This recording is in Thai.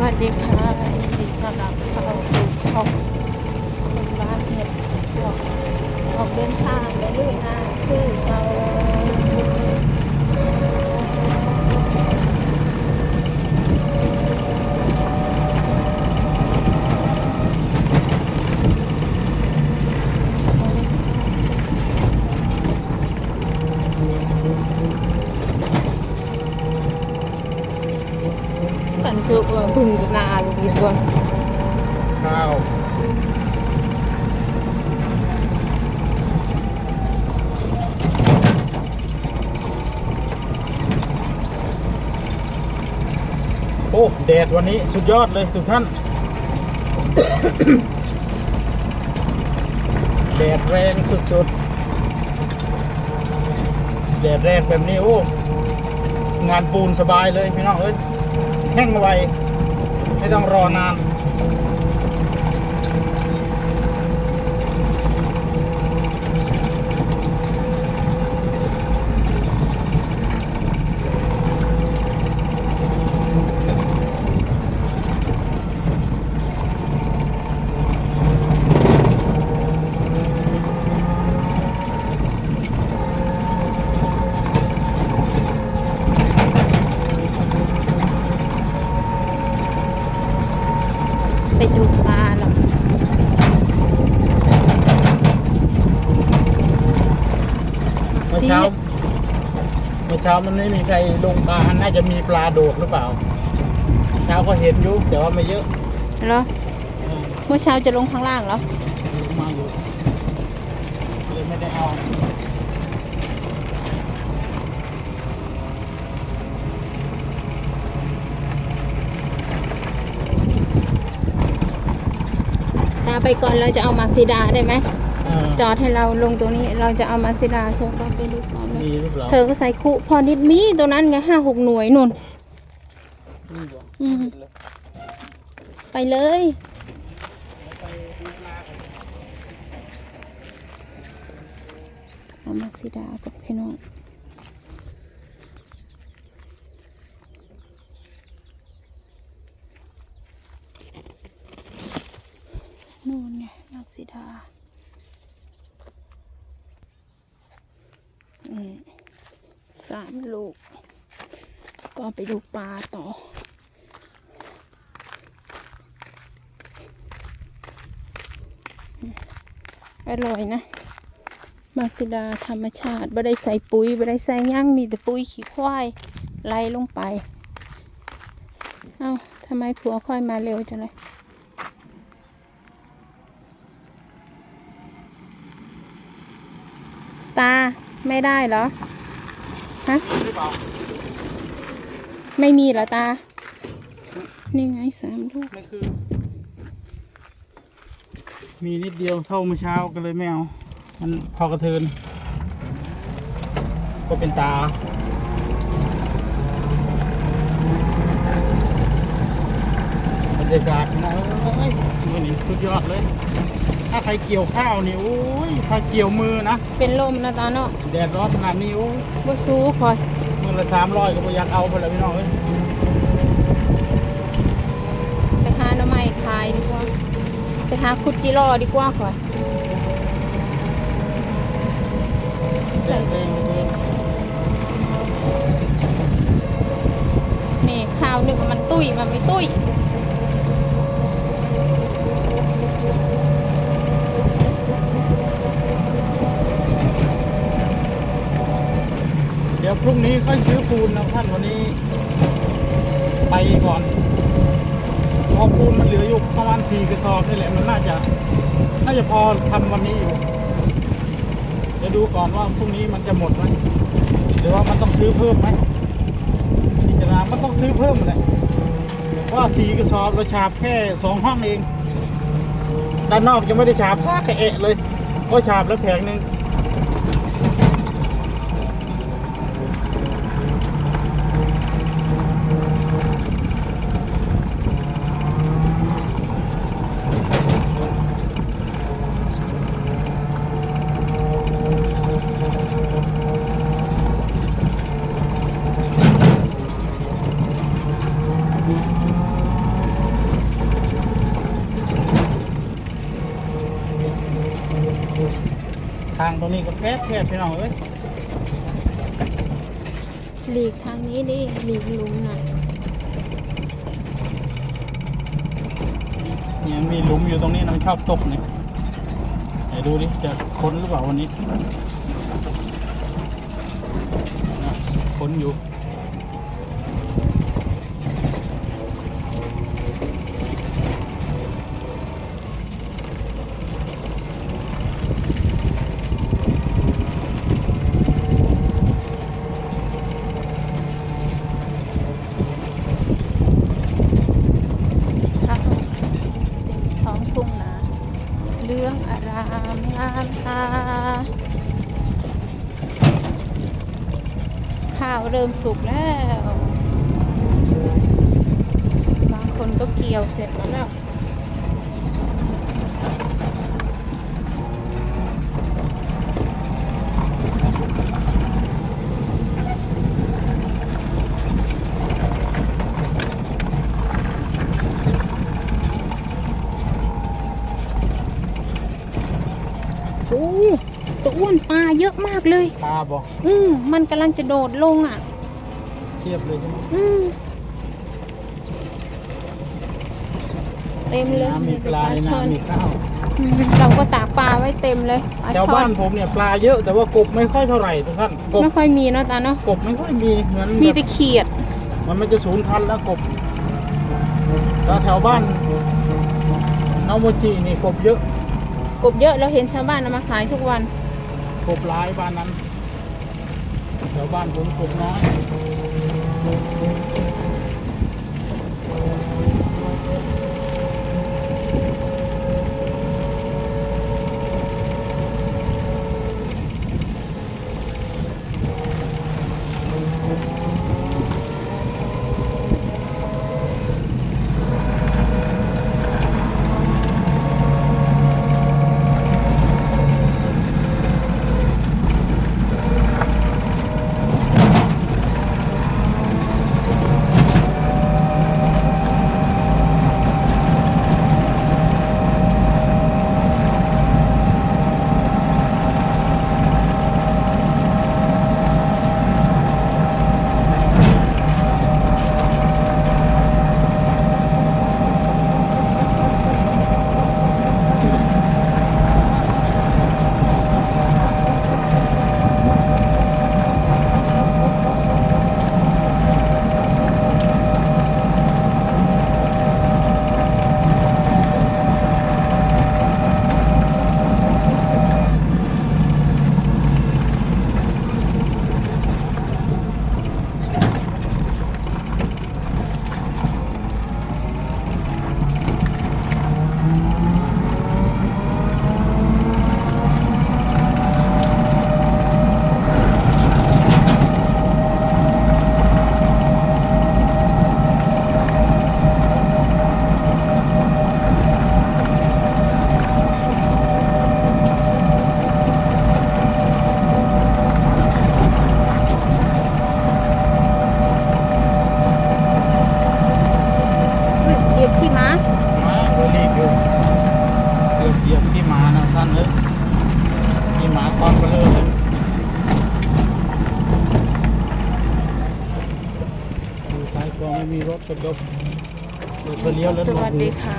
วัสดีค่ะยินดีต้อนรับเข้าสู่ช่องคนบ้านเห็ดออกออกเดินทางไปด้วยนะคือเรา ปันจุเออพึ่งจะนาลูกอีตัวข้าวโอ้แดดวันนี้สุดยอดเลยทุกท่าน แดดแรงสุดๆ แดดแรงแบบนี้โอ้ งานปูนสบายเลยพี่น้องเอ้ย แห้งไว ไม่ต้องรอนาน ไปดูปลาหรอก เมื่อเช้า เมื่อเช้ามันไม่มีใครลงปลาน่าจะมีปลาโดดหรือเปล่า เช้าก็เห็นอยู่แต่ว่าไม่เยอะเหรอเออเมื่อเช้าจะลงข้างล่างเหรอลงมาอยู่เลยไม่ได้เอาตาไปก่อนเราจะเอามาซิดาได้ไหมเออจอดให้เราลงตรงนี้เราจะเอามาซิดาเธอก็ไปดูก่อนเลย มีหรือเปล่าเธอก็ใส่คุพอนิดมีตัวนั้นไงห้าหกหน่วยนุ่นมีบ่อืมไปเลยเอามาซิดากับพี่น้องนู่นไงนักซิดาอืมสามลูก ก็ไปดูปลาต่อ อร่อยนะ มาซิดาธรรมชาติไม่ได้ใส่ปุ๋ยไม่ได้ใส่ย่างมีแต่ปุ๋ยขี้ควายไล่ลงไป เอ้าทำไมผัวค่อยมาเร็วจังเลยตา ไม่ได้เหรอ ฮะไม่มีเหรอตา นี่ไงสามลูก ไม่คือ มีนิดเดียวเท่าเมื่อเช้าก็เลยไม่เอา มันพอกระเทิน ก็เป็นตาบรรยากาศนะเอ้ยวันนี้สุดยอดเลย ถ้าใครเกี่ยวข้าวนี่โอ้ยถ้าเกี่ยวมือนะเป็นลมนะตาเนาะแดดร้อนขนาดนี้โอ้ยบ่สู้คอยมือละสามร้อยก็บ่อยากเอาไปแล้วพี่น้องเอ้ยไปหาหน่อไม้ขายดีกว่า ไปหาคุดจิรอดีกว่าคอยแดดแรงเหลือเกินนี่ข้าวหนึ่งมันตุ้ยมันไม่ตุ้ย เดี๋ยว พรุ่งนี้ค่อยซื้อปูนนะท่านวันนี้ ไปก่อนพอปูนมันเหลืออยู่ประมาณสี่กระสอบนี่แหละมันน่าจะน่าจะพอทำวันนี้อยู่เดี๋ยวดูก่อนว่าพรุ่งนี้มันจะหมดไหมหรือว่ามันต้องซื้อเพิ่มไหมพิจารณามันต้องซื้อเพิ่มแหละเพราะว่าสี่กระสอบเราฉาบแค่สองห้องเอง ด้านนอกยังไม่ได้ฉาบซากแค่เอะเลยก็ฉาบแล้วแผงหนึ่งางตรงนี้ก็แคบแคบพี่น้องเอ้ยหลีกทางนี้ดิหลีกหลุมน่ะเนี่ยมีหลุมอยู่ตรงนี้นะมันชอบตกเนี่ยไหนดูดิจะค้นหรือเปล่าวันนี้นะค้นอยู่ ค่ะเป็นท้องทุ่งนาเรื่องอารามงามตา ข้าวเริ่มสุกแล้ว บางคนก็เกี่ยวเสร็จแล้วแล้ว โอ้ตัวอ้วนปลา เยอะมากเลย ปลาบอกอืมมันกำลังจะโดดลงอะ เทียบเลยใช่ไหมอืมเต็มเลยน้ำมีปลาในช่อนน้ำมีข้าวอืมเราก็ตากปลาไว้เต็มเลยปลาแถวช่อบ้านนผมเนี่ยปลาเยอะแต่ว่ากบไม่ค่อยเท่าไหร่ทุกท่านกบไม่ค่อยมีเนาะตาเนาะกบไม่ค่อยมีเหมือนมีแบบแต่เขียด มันมันจะสูญพันธุ์แล้วกบแล้วแถวบ้านน้องโมจินี่กบเยอะกบเยอะเราเห็นชาวบ้านเอามาขายทุกวัน กบร้ายบ้านนั้นแถวบ้านผมกบน้อย เหยียบที่ม้ามาเดี๋ยวรีบอยู่เกือบเหยียบที่หมานะท่านเลยที่หมาคอนไปเลยดูซ้ายกองไม่มีรถกระดบเดี๋ยวไปเลี้ยวแล้วสหนววักสหูดีค่ะ